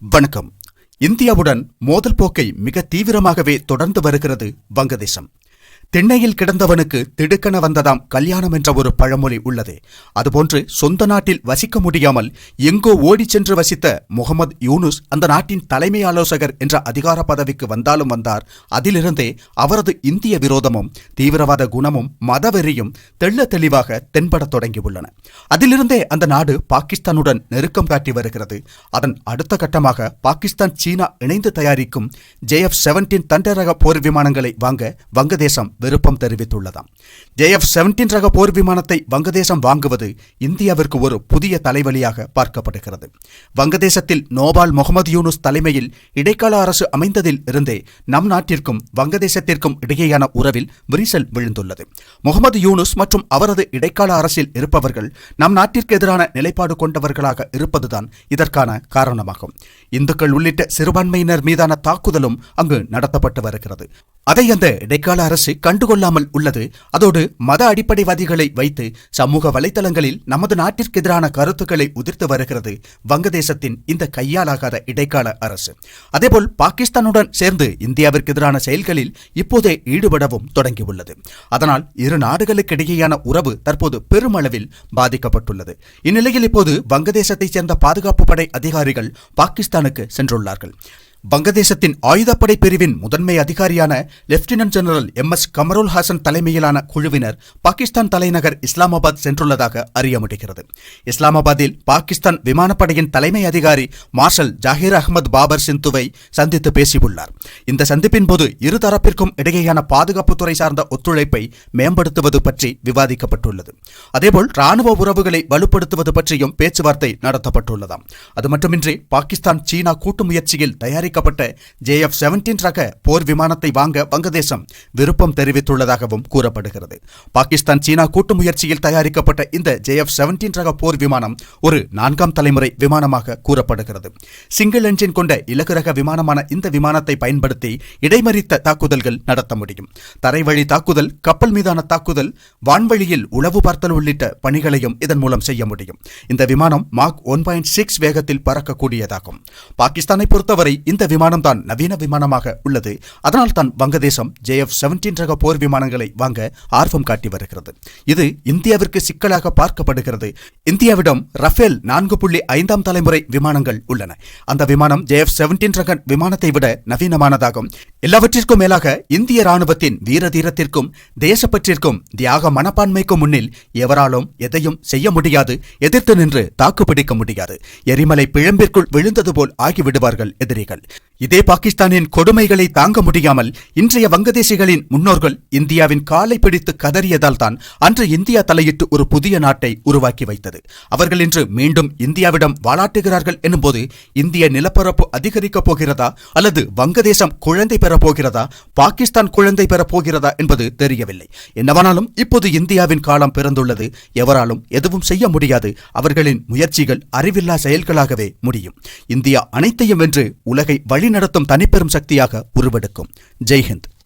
வணக்கம். இந்தியாவுடன் மோதல் போக்கை மிக தீவிரமாகவே தொடர்ந்து வருகிறது வங்கதேசம். திண்ணையில் கிடந்தவனுக்கு திடுக்கென வந்ததாம் கல்யாணம் என்ற ஒரு பழமொழி உள்ளது. அதுபோன்று சொந்த நாட்டில் வசிக்க முடியாமல் எங்கோ ஓடிச் சென்று வசித்த முகமது யூனுஸ் அந்த நாட்டின் தலைமை ஆலோசகர் என்ற அதிகார பதவிக்கு வந்தாலும் வந்தார். அதிலிருந்தே அவரது இந்திய விரோதமும் தீவிரவாத குணமும் மதவெறியும் தெள்ள தெளிவாக தென்படத் தொடங்கியுள்ளன. அதிலிருந்தே அந்த நாடு பாகிஸ்தானுடன் நெருக்கம் காட்டி வருகிறது. அதன் அடுத்த கட்டமாக பாகிஸ்தான் சீனா இணைந்து தயாரிக்கும் ஜேஎஃப் செவன்டீன் தண்டரக போர் விமானங்களை வாங்க வங்கதேசம் விருப்பம் தெரிவித்துள்ளதாம். ஜேஎஃப் செவன்டீன் ரக போர் விமானத்தை வங்கதேசம் வாங்குவது இந்தியாவிற்கு ஒரு புதிய தலைவலியாக பார்க்கப்படுகிறது. வங்கதேசத்தில் நோபால் முகமது யூனுஸ் தலைமையில் இடைக்கால அரசு அமைந்ததில் இருந்தே நம் நாட்டிற்கும் வங்கதேசத்திற்கும் இடையேயான உறவில் விரிசல் விழுந்துள்ளது. முகமது யூனுஸ் மற்றும் அவரது இடைக்கால அரசில் இருப்பவர்கள் நம் நாட்டிற்கு எதிரான நிலைப்பாடு கொண்டவர்களாக இருப்பதுதான் இதற்கான காரணமாகும். இந்துக்கள் உள்ளிட்ட சிறுபான்மையினர் மீதான தாக்குதலும் அங்கு நடத்தப்பட்டு வருகிறது. அதை அந்த இடைக்கால அரசு கண்டுகொள்ளாமல் உள்ளது. அதோடு மத அடிப்படைவாதிகளை வைத்து சமூக வலைதளங்களில் நமது நாட்டிற்கு எதிரான கருத்துக்களை உதிர்த்து வருகிறது வங்கதேசத்தின் இந்த கையாலாகாத இடைக்கால அரசு. அதேபோல் பாகிஸ்தானுடன் சேர்ந்து இந்தியாவிற்கு எதிரான செயல்களில் இப்போதே ஈடுபடவும் தொடங்கியுள்ளது. அதனால் இரு நாடுகளுக்கிடையேயான உறவு தற்போது பெருமளவில் பாதிக்கப்பட்டுள்ளது. இந்நிலையில் இப்போது வங்கதேசத்தைச் சேர்ந்த பாதுகாப்பு படை அதிகாரிகள் பாகிஸ்தான் பாகிஸ்தானுக்கு சென்றுள்ளார்கள். வங்கதேசத்தின் ஆயுதப்படை பிரிவின் முதன்மை அதிகாரியான lieutenant general M S Kamrul Hasan தலைமையிலான குழுவினர் பாகிஸ்தான் தலைநகர் இஸ்லாமாபாத் சென்றுள்ளதாக அறிய முடிகிறது. இஸ்லாமாபாத்தில் பாகிஸ்தான் விமானப்படையின் தலைமை அதிகாரி மார்ஷல் ஜாகிர் அகமது பாபர் சிந்துவை சந்தித்து பேசியுள்ளார். இந்த சந்திப்பின் போது இருதரப்பிற்கும் இடையேயான பாதுகாப்புத்துறை சார்ந்த ஒத்துழைப்பை மேம்படுத்துவது பற்றி விவாதிக்கப்பட்டுள்ளது. அதேபோல் ராணுவ உறவுகளை வலுப்படுத்துவது பற்றியும் பேச்சுவார்த்தை நடத்தப்பட்டுள்ளதாம். அது மட்டுமின்றி பாகிஸ்தான் சீனா கூட்டு முயற்சியில் தயாரிக்கப்பட்ட ஜே எஃப் செவன்டீன் ரக போர் விமானத்தை வாங்க வங்கதேசம் விருப்பம் தெரிவித்துள்ளதாகவும் கூறப்படுகிறது. பாகிஸ்தான் சீனா கூட்டு முயற்சியில் தயாரிக்கப்பட்ட இந்த ஜே எஃப் செவன்டீன் ரக போர் விமானம் ஒரு நான்காம் தலைமுறை விமானமாக கூறப்படுகிறது. சிங்கிள் என்ஜின் கொண்ட இலகு ரக விமானமான இந்த விமானத்தை பயன்படுத்தி இடைமறித்த தாக்குதல்கள் நடத்த முடியும். தரைவழி தாக்குதல் கப்பல் மீதான தாக்குதல் வான்வழியில் உளவு பார்த்தல் உள்ளிட்ட பணிகளையும் இதன் மூலம் செய்ய முடியும். இந்த விமானம் மார்க் ஒன் பாயிண்ட் சிக்ஸ் வேகத்தில் பறக்கக்கூடியதாகும். பாகிஸ்தானை பொறுத்தவரை இந்த விமானம் தான் நவீன விமானமாக உள்ளது. அதனால் தான் வங்கதேசம் ஜேஎஃப் செவன்டீன் ரக போர் விமானங்களை வாங்க ஆர்வம் காட்டி வருகிறது. இது இந்தியாவிற்கு சிக்கலாக பார்க்கப்படுகிறது. இந்தியாவிடம் ரஃபேல் நான்கு புள்ளி ஐந்தாம் தலைமுறை விமானங்கள் உள்ளன. அந்த விமானம் ஜேஎஃப் செவன்டீன் ரக விமானத்தை விட நவீனமானதாகும். எல்லாவற்றிற்கும் மேலாக இந்திய ராணுவத்தின் வீர தீரத்திற்கும் தேசப்பற்றிற்கும் தியாக மனப்பான்மைக்கும் முன்னில் எவராலும் எதையும் செய்ய முடியாது எதிர்த்து நின்று தாக்குப்பிடிக்க முடியாது. எரிமலை பிழம்பிற்குள் விழுந்தது போல் ஆகிவிடுவார்கள் எதிரிகள். இதே பாகிஸ்தானின் கொடுமைகளை தாங்க முடியாமல் இன்றைய வங்கதேசிகளின் முன்னோர்கள் இந்தியாவின் காலை பிடித்து கதறியதால் தான் அன்று இந்தியா தலையிட்டு ஒரு புதிய நாட்டை உருவாக்கி வைத்தது. அவர்கள் இன்று மீண்டும் இந்தியாவிடம் வாளாட்டுகிறார்கள் எனும்போது இந்திய நிலப்பரப்பு அதிகரிக்கப் போகிறதா அல்லது வங்கதேசம் குழந்தை பெறப் போகிறதா பாகிஸ்தான் குழந்தை பெறப் போகிறதா என்பது தெரியவில்லை. என்னவானாலும் இப்போது இந்தியாவின் காலம் பிறந்துள்ளது. எவராலும் எதுவும் செய்ய முடியாது. அவர்களின் முயற்சிகள் அறிவில்லா செயல்களாகவே முடியும். இந்தியா அனைத்தையும் வென்று உலகை வழி வழிநடத்தும் தனிப்பெரும் சக்தியாக உருவெடுக்கும். ஜெய்ஹிந்த்.